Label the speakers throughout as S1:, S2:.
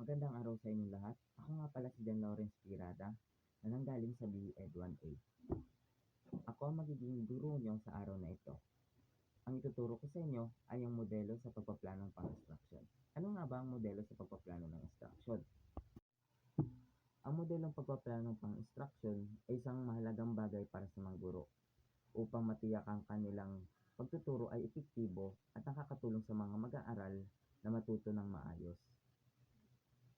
S1: Magandang araw sa inyong lahat. Ako nga pala si John Lawrence Pirada na nanggaling sa BEd 1A. Ako ang magiging guro niyo sa araw na ito. Ang ituturo ko sa inyo ay ang modelo sa pagpaplano ng pang-instruction. Ano nga ba ang modelo sa pagpaplano ng instruction? Ang modelong pagpaplano ng pang-instruction ay isang mahalagang bagay para sa mga guro upang matiyak ang kanilang pagtuturo ay epektibo at nakakatulong sa mga mag-aaral na matuto ng maayos.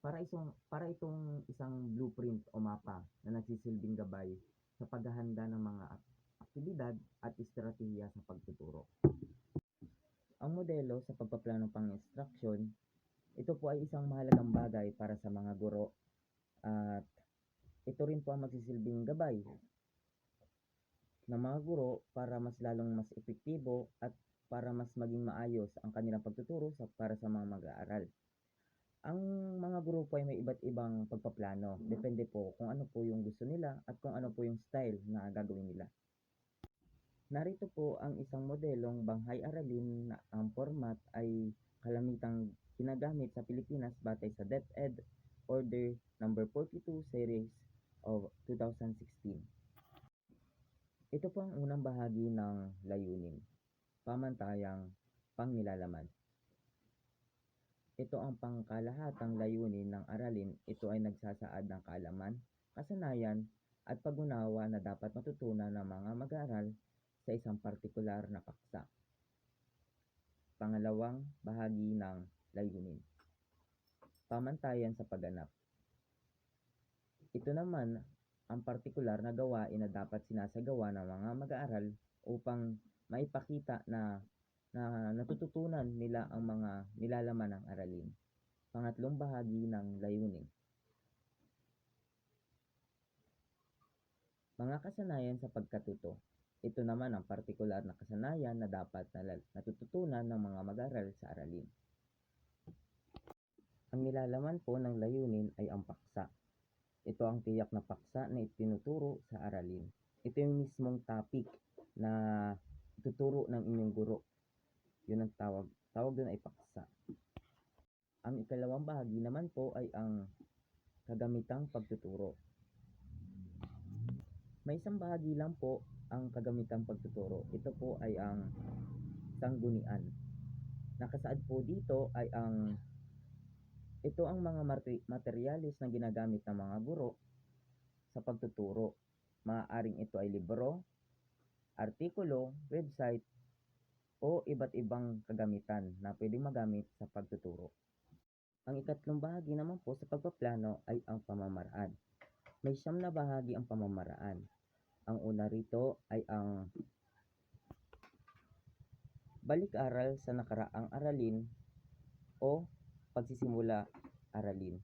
S1: Para isang para itong isang blueprint o mapa na nagsisilbing gabay sa paghahanda ng mga ak- aktibidad at estratehiya sa pagtuturo. Ang modelo sa pagpaplano pang instruction, ito po ay isang mahalagang bagay para sa mga guro at ito rin po ang magsisilbing gabay ng mga guro para mas lalong mas epektibo at para mas maging maayos ang kanilang pagtuturo sa para sa mga mag-aaral. Ang mga guro po ay may iba't ibang pagpaplano. Depende po kung ano po yung gusto nila at kung ano po yung style na gagawin nila. Narito po ang isang modelong banghay aralin na ang format ay kalamitang ginagamit sa Pilipinas batay sa DepEd Order number 42 series of 2016. Ito po ang unang bahagi ng layunin, pamantayang pangnilalaman. Ito ang pangkalahatang layunin ng aralin. Ito ay nagsasaad ng kaalaman, kasanayan, at pag-unawa na dapat matutunan ng mga mag-aaral sa isang partikular na paksa. Pangalawang bahagi ng layunin. Pamantayan sa pagganap. Ito naman ang partikular na gawain na dapat sinasagawa ng mga mag-aaral upang maipakita na na natututunan nila ang mga nilalaman ng aralin. Pangatlong bahagi ng layunin. Mga kasanayan sa pagkatuto. Ito naman ang partikular na kasanayan na dapat natututunan ng mga mag-aaral sa aralin. Ang nilalaman po ng layunin ay ang paksa. Ito ang tiyak na paksa na itinuturo sa aralin. Ito yung mismong topic na ituturo ng inyong guro. Yun ang tawag. Tawag doon ay paksa. Ang ikalawang bahagi naman po ay ang kagamitang pagtuturo. May isang bahagi lang po ang kagamitang pagtuturo. Ito po ay ang sanggunian. Nakasaad po dito ay ang ito ang mga mate- materialis na ginagamit ng mga guro sa pagtuturo. Maaaring ito ay libro, artikulo, website, o iba't ibang kagamitan na pwedeng magamit sa pagtuturo. Ang ikatlong bahagi naman po sa pagpaplano ay ang pamamaraan. May siyam na bahagi ang pamamaraan. Ang una rito ay ang balik-aral sa nakaraang aralin o pagsisimula aralin.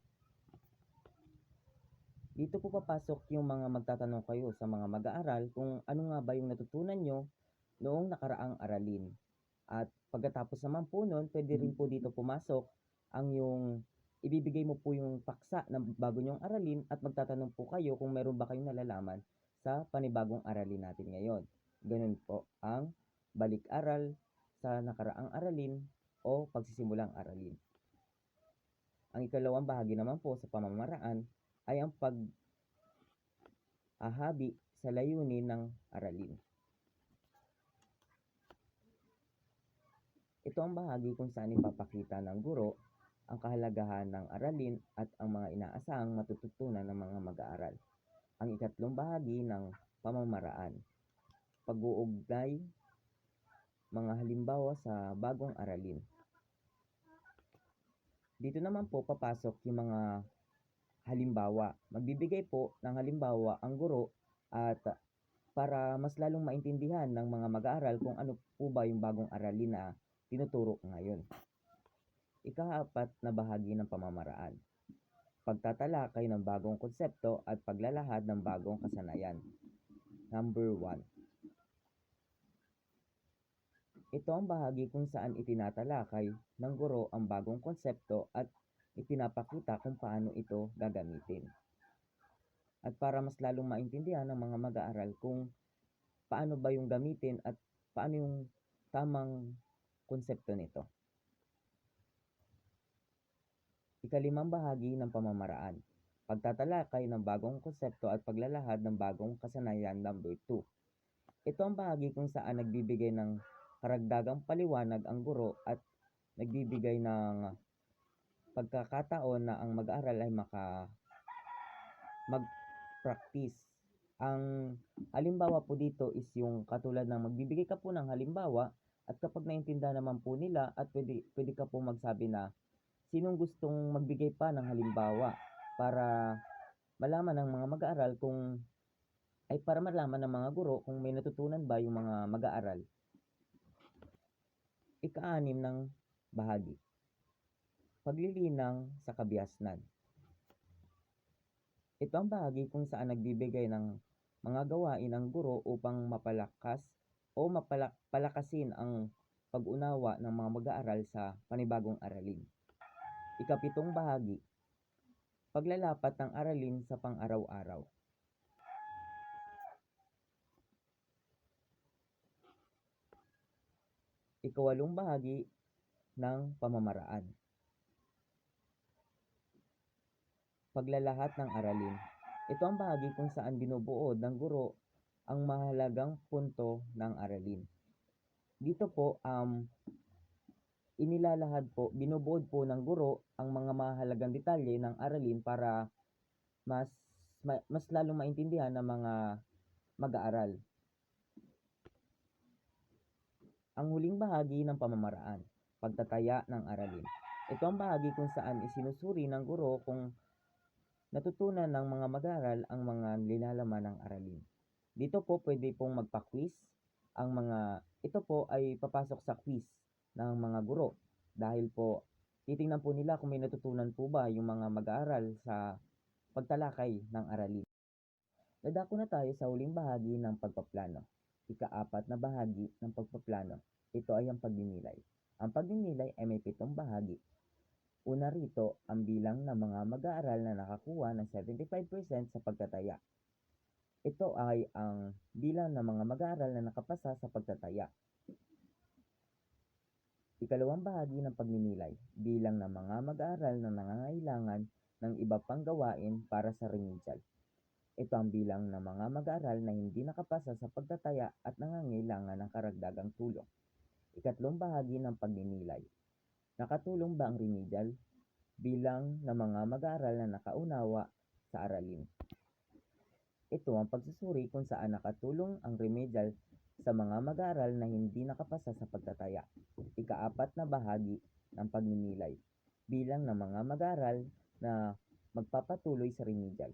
S1: Dito po papasok yung mga magtatanong kayo sa mga mag-aaral kung ano nga ba yung natutunan nyo noong nakaraang aralin. At pagkatapos naman po nun, pwede rin po dito pumasok ang yung ibibigay mo po yung paksa ng bago nyong aralin at magtatanong po kayo kung meron ba kayong nalalaman sa panibagong aralin natin ngayon. Ganun po ang balik-aral sa nakaraang aralin o pagsisimulang aralin. Ang ikalawang bahagi naman po sa pamamaraan ay ang pag ahabi sa layunin ng aralin. Ito ang bahagi kung saan ipapakita ng guro ang kahalagahan ng aralin at ang mga inaasahang matututunan ng mga mag-aaral. Ang ikatlong bahagi ng pamamaraan. Pag-uugnay mga halimbawa sa bagong aralin. Dito naman po papasok yung mga halimbawa. Magbibigay po ng halimbawa ang guro at para mas lalong maintindihan ng mga mag-aaral kung ano po ba yung bagong aralin na tinuturo ngayon. Ikaapat na bahagi ng pamamaraan. Pagtatalakay ng bagong konsepto at paglalahad ng bagong kasanayan. Number 1. Ito ang bahagi kung saan itinatalakay ng guro ang bagong konsepto at ipinapakita kung paano ito gagamitin. At para mas lalong maintindihan ng mga mag-aaral kung paano ba yung gamitin at paano yung tamang konsepto nito. Ikalimang bahagi ng pamamaraan. Pagtatalakay ng bagong konsepto at paglalahad ng bagong kasanayan number 2. Ito ang bahagi kung saan nagbibigay ng karagdagang paliwanag ang guro at nagbibigay ng pagkakataon na ang mag-aaral ay maka mag-practice. Ang halimbawa po dito is yung katulad ng magbibigay ka po ng halimbawa at kapag naintindihan naman po nila at pwede, pwede ka po magsabi na sinong gustong magbigay pa ng halimbawa para malaman ng mga mag-aaral kung ay para malaman ng mga guro kung may natutunan ba yung mga mag-aaral. Ika-anim ng bahagi. Paglilinang sa kabiasnan. Ito ang bahagi kung saan nagbibigay ng mga gawain ang guro upang mapalakas o mapalakasin ang pag-unawa ng mga mag-aaral sa panibagong aralin. Ikapitong bahagi. Paglalapat ng aralin sa pang-araw-araw. Ikawalong bahagi ng pamamaraan. Paglalahat ng aralin. Ito ang bahagi kung saan binubuod ng guro ang mahalagang punto ng aralin. Dito po, um, inilalahad po, binubuod po ng guro ang mga mahalagang detalye ng aralin para mas ma- mas lalong maintindihan ng mga mag-aaral. Ang huling bahagi ng pamamaraan, pagtataya ng aralin. Ito ang bahagi kung saan isinusuri ng guro kung natutunan ng mga mag-aaral ang mga linalaman ng aralin. Dito po pwede pong magpa-quiz ang mga ito po ay papasok sa quiz ng mga guro dahil po titingnan po nila kung may natutunan po ba yung mga mag-aaral sa pagtalakay ng aralin. Dadako na tayo sa huling bahagi ng pagpaplano. Ikaapat na bahagi ng pagpaplano. Ito ay ang pagninilay. Ang pagninilay ay may pitong bahagi. Una rito, ang bilang ng mga mag-aaral na nakakuha ng 75% sa pagtataya. Ito ay ang bilang ng mga mag-aaral na nakapasa sa pagtataya. Ikalawang bahagi ng pagninilay, bilang ng mga mag-aaral na nangangailangan ng iba pang gawain para sa remedial. Ito ang bilang ng mga mag-aaral na hindi nakapasa sa pagtataya at nangangailangan ng karagdagang tulong. Ikatlong bahagi ng pagninilay. Nakatulong ba ang remedial? Bilang ng mga mag-aaral na nakaunawa sa aralin. Ito ang pagsusuri kung saan nakatulong ang remedial sa mga mag-aaral na hindi nakapasa sa pagtataya. Ikaapat na bahagi ng pagninilay. Bilang ng mga mag-aaral na magpapatuloy sa remedial.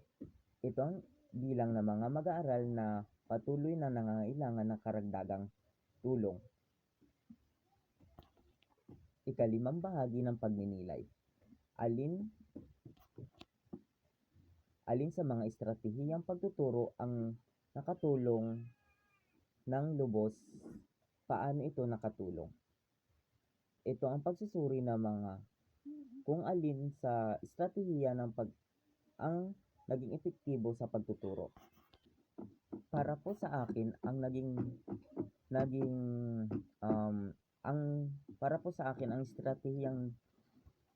S1: Ito ang bilang ng mga mag-aaral na patuloy na nangangailangan ng karagdagang tulong. Ikalimang bahagi ng pagninilay. Alin alin sa mga estratehiyang pagtuturo ang nakatulong ng lubos, paano ito nakatulong. Ito ang pagsusuri ng mga kung alin sa estratehiya ng pag ang naging epektibo sa pagtuturo. Para po sa akin, ang naging naging um, ang para po sa akin ang estratehiyang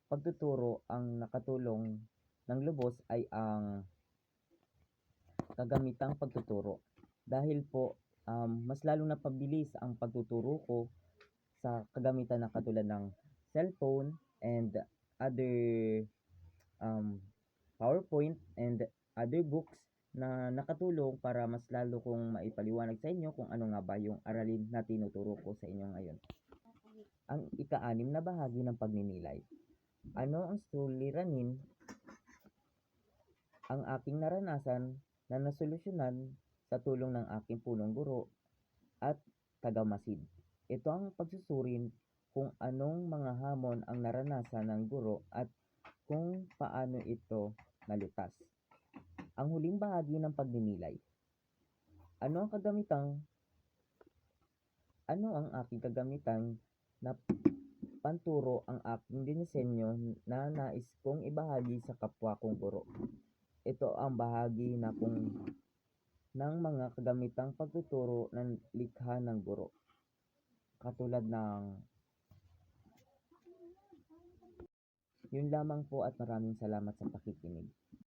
S1: pagtuturo ang nakatulong ng lubos ay ang kagamitang pagtuturo. Dahil po um, mas lalong napabilis ang pagtuturo ko sa kagamitan na katulad ng cellphone and other um, PowerPoint and other books na nakatulong para mas lalo kong maipaliwanag sa inyo kung ano nga ba yung aralin na tinuturo ko sa inyo ngayon. Ang ika-anim na bahagi ng pagninilay. Ano ang suliranin ang aking naranasan na nasolusyonan sa tulong ng aking punong guro at tagamasid. Ito ang pagsusurin kung anong mga hamon ang naranasan ng guro at kung paano ito nalutas. Ang huling bahagi ng pagninilay. Ano ang kagamitang ano ang aking kagamitan na panturo ang aking dinisenyo na nais kong ibahagi sa kapwa kong guro. Ito ang bahagi na kung ng mga kagamitang pagtuturo ng likha ng guro. Katulad ng Yun lamang po at maraming salamat sa pakikinig.